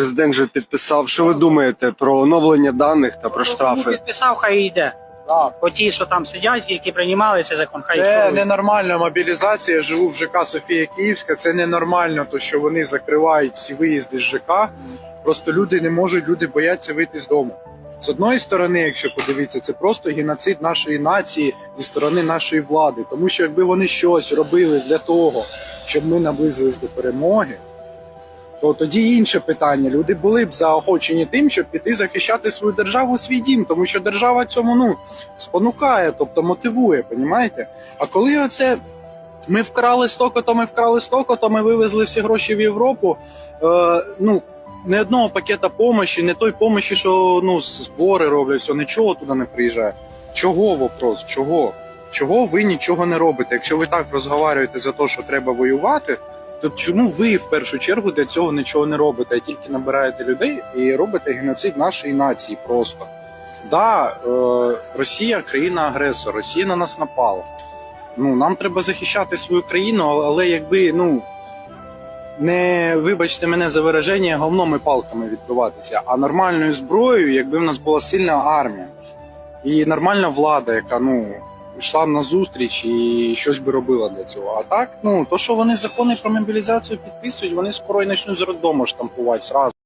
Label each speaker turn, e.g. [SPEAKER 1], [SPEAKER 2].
[SPEAKER 1] Президент вже підписав. Що ви думаєте про оновлення даних та про
[SPEAKER 2] Ну,
[SPEAKER 1] штрафи?
[SPEAKER 2] підписав, хай йде.
[SPEAKER 3] Так.
[SPEAKER 2] Оті, що там сидять, які приймали цей закон, хай
[SPEAKER 3] Це
[SPEAKER 2] йшов.
[SPEAKER 3] ненормальна мобілізація. Я живу в ЖК Софія Київська. Це ненормально, то що вони закривають всі виїзди з ЖК. Просто люди не можуть, люди бояться вийти з дому. З одної сторони, якщо подивитися, це просто геноцид нашої нації зі сторони нашої влади. Тому що якби вони щось робили для того, щоб ми наблизились до перемоги, то тоді інше питання. Люди були б заохочені тим, щоб піти захищати свою державу, свій дім, тому що держава цьому ну спонукає, тобто мотивує, понімаєте? А коли оце ми вкрали стоко, то ми вкрали стоко, то ми вивезли всі гроші в Європу. Е, ну не одного пакета помощі, не той помощі, що ну збори роблять, все, нічого туди не приїжджає. Чого вопрос? Чого? Чого ви нічого не робите? Якщо ви так розговорюєте за те, що треба воювати, то чому ви в першу чергу для цього нічого не робите, а тільки набираєте людей і робите геноцид нашої нації просто? Да, е, Росія країна-агресор, Росія на нас напала. Ну, нам треба захищати свою країну, але якби, ну. Не вибачте мене за вираження говном і палками відбиватися, а нормальною зброєю, якби в нас була сильна армія і нормальна влада, яка ну йшла на зустріч і щось би робила для цього. А так, ну то, що вони закони про мобілізацію підписують, вони скоро й почнуть з роддому штампувати зразу.